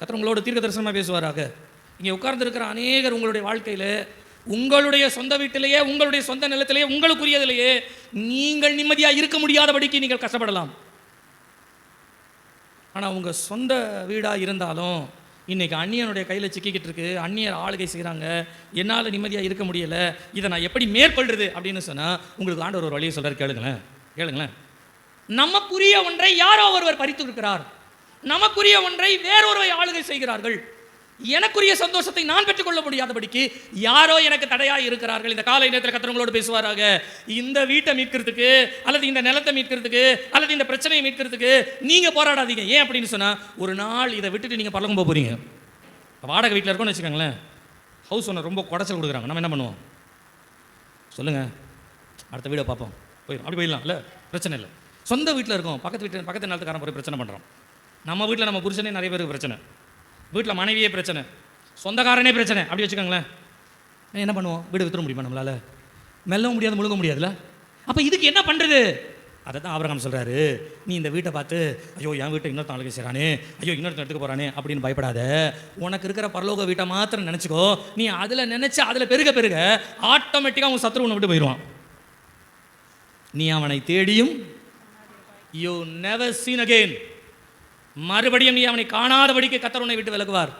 கத்தர் உங்களோட தீர்க்க தரிசனமாக பேசுவாராக. இங்கே உட்கார்ந்துருக்கிற அநேகர் உங்களுடைய வாழ்க்கையில் உங்களுடைய சொந்த வீட்டிலேயே உங்களுடைய சொந்த நிலத்திலேயே உங்களுக்குரியதிலேயே நீங்கள் நிம்மதியாக இருக்க முடியாதபடிக்கு நீங்கள் கஷ்டப்படலாம். ஆனால் உங்கள் சொந்த வீடாக இருந்தாலும் இன்றைக்கி அந்நியனுடைய கையில் சிக்கிக்கிட்டு இருக்கு அந்நியர் ஆளுகை செய்கிறாங்க என்னால் நிம்மதியாக இருக்க முடியலை இதை நான் எப்படி மேற்கொள்வது அப்படின்னு சொன்னால் உங்களுக்கு ஆண்டவர் ஒரு வழியை சொல்கிறார் கேளுங்களேன் கேளுங்களேன். நமக்குரிய ஒன்றை யாரோ ஒருவர் பறித்து இருக்கிறார். நமக்குரிய ஒன்றை வேறொருவை ஆளுகை செய்கிறார்கள். எனக்குரிய சந்தோஷத்தை நான் பெற்றுக்கொள்ள முடியாதபடிக்கு யாரோ எனக்கு தடையாக இருக்கிறார்கள். இந்த காலை நேரத்தில் கத்திரங்களோடு பேசுவாராக. இந்த வீட்டை மீட்கிறதுக்கு அல்லது இந்த நிலத்தை மீட்கிறதுக்கு அல்லது இந்த பிரச்சனையை மீட்கிறதுக்கு நீங்கள் போராடாதீங்க. ஏன் அப்படின்னு சொன்னால் ஒரு நாள் இதை விட்டுட்டு நீங்கள் பழக்கம் போக போகிறீங்க வாடகை வீட்டில் இருக்கோம்னு வச்சுக்கோங்களேன். ஹவுஸ் ஓனர் ரொம்ப குடைச்சல் கொடுக்குறாங்க. நம்ம என்ன பண்ணுவோம்? சொல்லுங்கள் அடுத்த வீடை பார்ப்போம். போயிடும் அப்படி போயிடலாம். இல்லை பிரச்சனை இல்லை. சொந்த வீட்டில் இருக்கோம். பக்கத்து வீட்டில் பக்கத்து நிலத்துக்காரன் போய் பிரச்சனை பண்ணுறோம் நம்ம வீட்டில் நம்ம புருஷனே நிறைய பேருக்கு பிரச்சனை. வீட்டில் மனைவியே பிரச்சனை. சொந்தக்காரனே பிரச்சனை. அப்படி வச்சுக்கோங்களேன். என்ன பண்ணுவோம்? வீடு வித்துற முடியுமா நம்மளால? மெல்லவும் முடியாது முழுங்க முடியாதுல்ல? அப்போ இதுக்கு என்ன பண்ணுறது அதை தான் ஆபரகம் சொல்கிறாரு நீ இந்த வீட்டை பார்த்து ஐயோ என் வீட்டை இன்னொருத்தன் அழகு செய்கிறானே ஐயோ இன்னொருத்தன் எடுத்துக்க போகிறானே அப்படின்னு பயப்படாத. உனக்கு இருக்கிற பரலோக வீட்டை மாத்திரம் நினச்சிக்கோ. நீ அதில் நினச்சி அதில் பெருக பெருக ஆட்டோமேட்டிக்காக உன் சத்ரு உன்னை விட்டு போயிடுவான். நீ அவனை தேடியும் யூ நெவர் சீன் அகெயின் மறுபடியும் நீ அவனை காணாதபடிக்கு கத்தர் உன்னை விட்டு விலகுவார்.